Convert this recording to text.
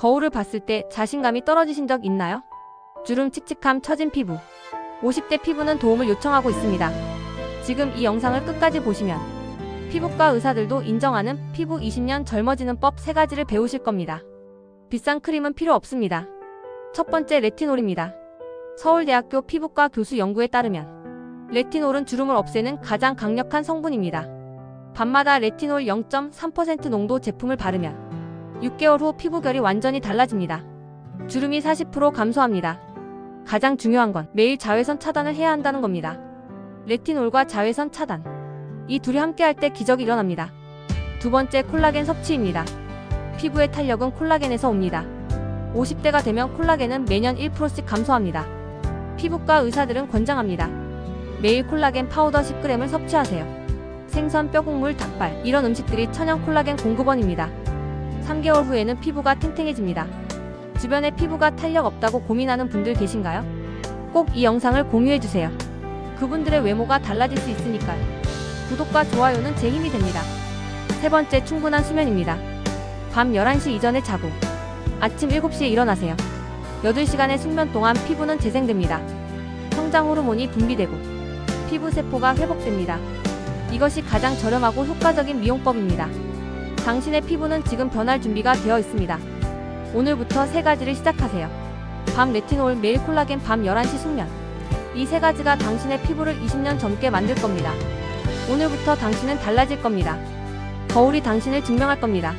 거울을 봤을 때 자신감이 떨어지신 적 있나요? 주름 칙칙함 처진 피부. 50대 피부는 도움을 요청하고 있습니다. 지금 이 영상을 끝까지 보시면 피부과 의사들도 인정하는 피부 20년 젊어지는 법 3가지를 배우실 겁니다. 비싼 크림은 필요 없습니다. 첫 번째 레티놀입니다. 서울대학교 피부과 교수 연구에 따르면 레티놀은 주름을 없애는 가장 강력한 성분입니다. 밤마다 레티놀 0.3% 농도 제품을 바르면 6개월 후 피부 결이 완전히 달라집니다. 주름이 40% 감소합니다. 가장 중요한 건 매일 자외선 차단을 해야 한다는 겁니다. 레티놀과 자외선 차단. 이 둘이 함께 할 때 기적이 일어납니다. 두 번째 콜라겐 섭취입니다. 피부의 탄력은 콜라겐에서 옵니다. 50대가 되면 콜라겐은 매년 1%씩 감소합니다. 피부과 의사들은 권장합니다. 매일 콜라겐 파우더 10g을 섭취하세요. 생선, 뼈국물, 닭발 이런 음식들이 천연 콜라겐 공급원입니다. 3개월 후에는 피부가 탱탱해집니다. 주변에 피부가 탄력 없다고 고민하는 분들 계신가요? 꼭 이 영상을 공유해주세요. 그분들의 외모가 달라질 수 있으니까요. 구독과 좋아요는 제 힘이 됩니다. 세 번째 충분한 수면입니다. 밤 11시 이전에 자고 아침 7시에 일어나세요. 8시간의 숙면 동안 피부는 재생됩니다. 성장 호르몬이 분비되고 피부 세포가 회복됩니다. 이것이 가장 저렴하고 효과적인 미용법입니다. 당신의 피부는 지금 변할 준비가 되어 있습니다. 오늘부터 세 가지를 시작하세요. 밤 레티놀 매일 콜라겐 밤 11시 숙면. 이 세 가지가 당신의 피부를 20년 젊게 만들 겁니다. 오늘부터 당신은 달라질 겁니다. 거울이 당신을 증명할 겁니다.